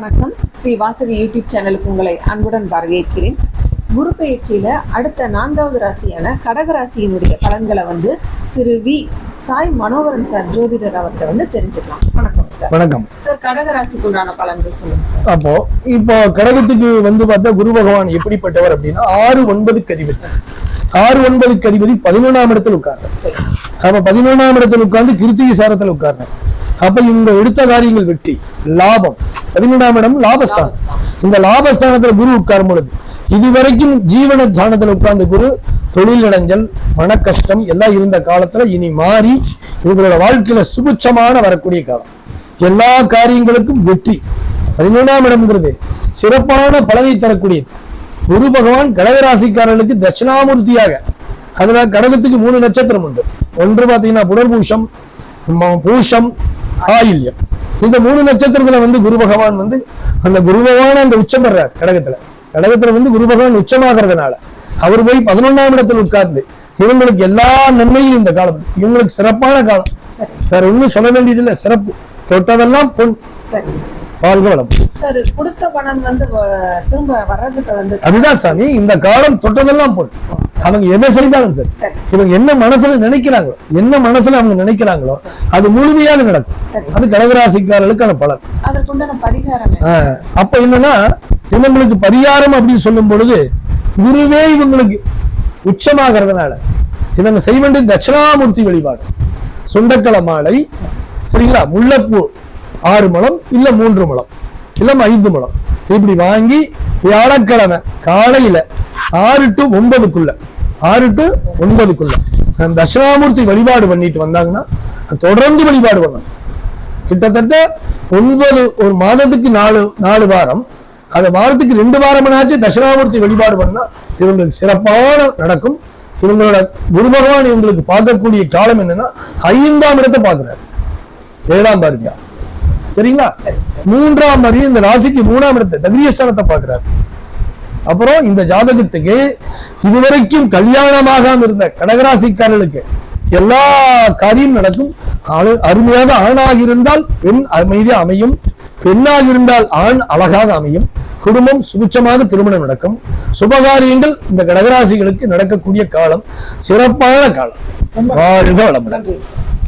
வணக்கம். ஸ்ரீ வாசவி யூடியூப் சேனலுக்கு உங்களை அன்புடன் வரவேற்கிறேன். குரு பெயர்ச்சியில அடுத்த நான்காவது ராசியான கடகராசியினுடைய பலன்களை வந்து திரு வி. சாய் மனோகரன் சார் ஜோதிடர் அவர்கிட்ட வந்து தெரிஞ்சுக்கலாம். வணக்கம் சார். வணக்கம். சார் கடகராசிக்கு உண்டான பலன்கள் சொல்லுங்க சார். அப்போ இப்போ கடகத்துக்கு வந்து பார்த்தா குரு பகவான் எப்படிப்பட்டவர் அப்படின்னா ஆறு ஒன்பதுக்கு அதிபதி. ஆறு ஒன்பதுக்கு அதிபதி பதினொன்றாம் இடத்தில் உட்கார்றார். சரி. அப்ப பதினொன்றாம் இடத்தில் உட்கார்ந்து கிருத்திகை சாரத்தில் உட்கார்றார். அப்ப இந்த எடுத்த காரியங்கள் வெற்றி. லாபம். பதினெண்டாம் இடம் லாபஸ்தானம். இந்த லாபஸ்தானத்துல குரு உட்காரும் பொழுது இதுவரைக்கும் ஜீவன ஸ்தானத்துல உட்கார்ந்த குரு தொழில் இடைஞ்சல் மன கஷ்டம் எல்லாம் இருந்த காலத்துல இனி மாறி இவங்களோட வாழ்க்கையில சுபிட்சமான வரக்கூடிய காலம். எல்லா காரியங்களுக்கும் வெற்றி. பதினொன்றாம் இடம்ங்கிறது சிறப்பான பலனை தரக்கூடியது. குரு பகவான் கடகராசிக்காரர்களுக்கு தட்சிணாமூர்த்தியாக அதுல கடகத்துக்கு மூணு நட்சத்திரம் உண்டு. ஒன்று பார்த்தீங்கன்னா புனர்பூஷம் பூஷம் ஆயில்யம். இந்த மூணு நட்சத்திரத்துல வந்து குரு பகவான் வந்து அந்த குரு பகவான் அந்த உச்சம் பெறார் கடகத்துல. கடகத்துல வந்து குரு பகவான் உச்சமாகிறதுனால அவர் போய் பதினொன்றாம் இடத்தில் உட்கார்ந்து இவங்களுக்கு எல்லா நன்மையும் இந்த காலம். இவங்களுக்கு சிறப்பான காலம். சரி. ஒண்ணும் சொல்ல வேண்டியதில்லை. சிறப்பு. தொட்டதெல்லாம் பொன். வாழ்க வளம் சார் கொடுத்த பணம் வந்து திரும்ப வர்றதுக்கு வந்து அதுதான் சாமி இந்த காலம் தொட்டதெல்லாம் பொன். அவங்க எதை செய்தாலும் சரி. இவங்க என்ன மனசுல நினைக்கிறாங்களோ என்ன மனசுல அவங்க நினைக்கிறாங்களோ அது முழுமையாக நடக்கும். அது கடகராசிக்காரர்களுக்கான பலன். என்ன? அப்ப என்னன்னா இவங்களுக்கு பரிகாரம் அப்படின்னு சொல்லும் பொழுது குருவே இவங்களுக்கு உச்சமாகிறதுனால இவங்க செய்ய வேண்டிய தட்சிணாமூர்த்தி வழிபாடு. சுண்டக்கள மாலை சரிங்களா? முல்லைப்பூ ஆறு முழம் இல்ல மூன்று முழம் இல்ல ஐந்து முழம். இப்படி வாங்கி வியாழக்கிழமை காலையில ஆறு டு ஒன்பதுக்குள்ள. ஆறு டு ஒன்பதுக்குள்ள. தட்சிணாமூர்த்தி வழிபாடு பண்ணிட்டு வந்தாங்கன்னா தொடர்ந்து வழிபாடு பண்ணணும். கிட்டத்தட்ட ஒன்பது ஒரு மாதத்துக்கு நாலு நாலு வாரம். அந்த வாரத்துக்கு ரெண்டு வாரம்னாச்சு தட்சிணாமூர்த்தி வழிபாடு பண்ணா இவங்களுக்கு சிறப்பான நடக்கும். இவங்களோட குரு பகவான் இவங்களுக்கு பார்க்கக்கூடிய காலம் என்னன்னா ஐந்தாம் இடத்தை பாக்குறாரு ஏழாம் பாருங்க சரிங்களா? சரி மூன்றாம் வரையும் இந்த ராசிக்கு மூணாம் இடத்தை தகிரியஸ்தானத்தை பாக்குறாரு அப்புறம் இந்த ஜாதகத்துக்கு இதுவரைக்கும் கல்யாணமாகாம இருந்த கடகராசிக்காரர்களுக்கு எல்லா காரியம் நடக்கும். அருமையாக ஆணாக இருந்தால் பெண் அமைதி அமையும். பெண்ணாக இருந்தால் ஆண் அழகாக அமையும். குடும்பம் சுபிச்சமாக திருமணம் நடக்கும். சுபகாரியங்கள் இந்த கடகராசிகளுக்கு நடக்கக்கூடிய காலம். சிறப்பான காலம். வாழ்க வளமுடன்.